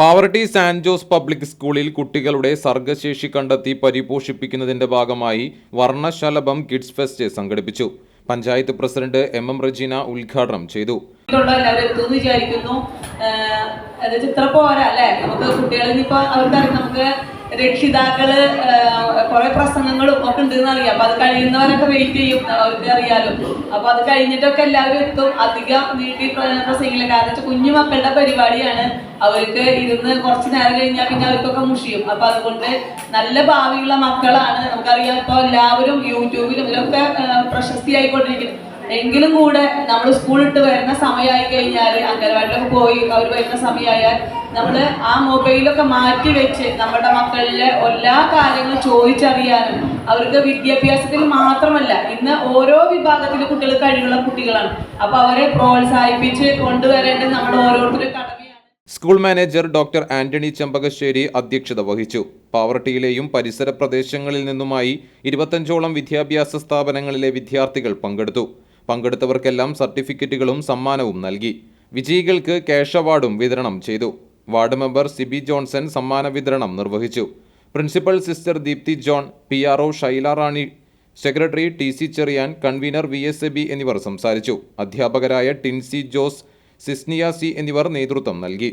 Pavaratty Sant Jose public സ്കൂളിൽ കുട്ടികളുടെ സർഗശേഷി കണ്ടെത്തി പരിപോഷിപ്പിക്കുന്നതിന്റെ ഭാഗമായി വർണശലഭം കിഡ്സ് ഫെസ്റ്റ് സംഘടിപ്പിച്ചു. Panchayat president M M Rajeena ഉദ്ഘാടനം ചെയ്തു. ുള്ള എല്ലാവരും എത്തുമെന്ന് വിചാരിക്കുന്നു. ആഹ് അത് ചിത്ര പോരാ അല്ലെ? നമുക്ക് കുട്ടികളിൽ ഇപ്പൊ അവർക്കറിയാം നമുക്ക് രക്ഷിതാക്കൾ കുറെ പ്രസംഗങ്ങളും ഒക്കെ ഉണ്ടെന്ന് അറിയാം. അപ്പൊ അത് കഴിയുന്നവരൊക്കെ വെയിറ്റ് ചെയ്യും. അവർക്ക് അറിയാലോ. അപ്പൊ അത് കഴിഞ്ഞിട്ടൊക്കെ എല്ലാവരും എത്തും. അധികം നീട്ടി പ്രസംഗിക്കില്ല കാരണം വെച്ചാൽ കുഞ്ഞു മക്കളുടെ പരിപാടിയാണ്. അവർക്ക് ഇരുന്ന് കുറച്ച് നേരം കഴിഞ്ഞാൽ പിന്നെ അവർക്കൊക്കെ മുഷിയും. അപ്പൊ അതുകൊണ്ട് നല്ല ഭാവിയുള്ള മക്കളാണ്. നമുക്കറിയാം ഇപ്പൊ എല്ലാവരും യൂട്യൂബിലും ഇതിലൊക്കെ പ്രശസ്തി പ്രശസ്തിയായിക്കൊണ്ടിരിക്കുന്നു. എങ്കിലും കൂടെ നമ്മൾ സ്കൂളിട്ട് വരുന്ന സമയമായി കഴിഞ്ഞാൽ അംഗനവാടിയിലൊക്കെ പോയി അവർ വരുന്ന സമയമായാൽ നമ്മൾ ആ മൊബൈലൊക്കെ മാറ്റി വെച്ച് നമ്മുടെ മക്കളിലെ എല്ലാ കാര്യങ്ങളും ചോദിച്ചറിയാനും അവർക്ക് വിദ്യാഭ്യാസത്തിൽ മാത്രമല്ല ഇന്ന് ഓരോ വിഭാഗത്തിലെ കുട്ടികൾ കഴിവുള്ള കുട്ടികളാണ്. അപ്പൊ അവരെ പ്രോത്സാഹിപ്പിച്ച് കൊണ്ടുവരേണ്ടത് നമ്മുടെ ഓരോരുത്തരും കടമയാണ്. School manager doctor Antony Chempakassery അധ്യക്ഷത വഹിച്ചു. പാവർട്ടിയിലെയും പരിസര പ്രദേശങ്ങളിൽ നിന്നുമായി ഇരുപത്തഞ്ചോളം വിദ്യാഭ്യാസ സ്ഥാപനങ്ങളിലെ വിദ്യാർത്ഥികൾ പങ്കെടുത്തു. പങ്കെടുത്തവർക്കെല്ലാം സർട്ടിഫിക്കറ്റുകളും സമ്മാനവും നൽകി. വിജയികൾക്ക് ക്യാഷ് അവാർഡും വിതരണം ചെയ്തു. വാർഡ് മെമ്പർ സിബി ജോൺസൺ സമ്മാന വിതരണം നിർവഹിച്ചു. Principal sister Deepthi John P R O Shaila Rani secretary T C Cherian convener V S A B എന്നിവർ സംസാരിച്ചു. അധ്യാപകരായ ടിൻസി ജോസ് സിസ്നിയ സി എന്നിവർ നേതൃത്വം നൽകി.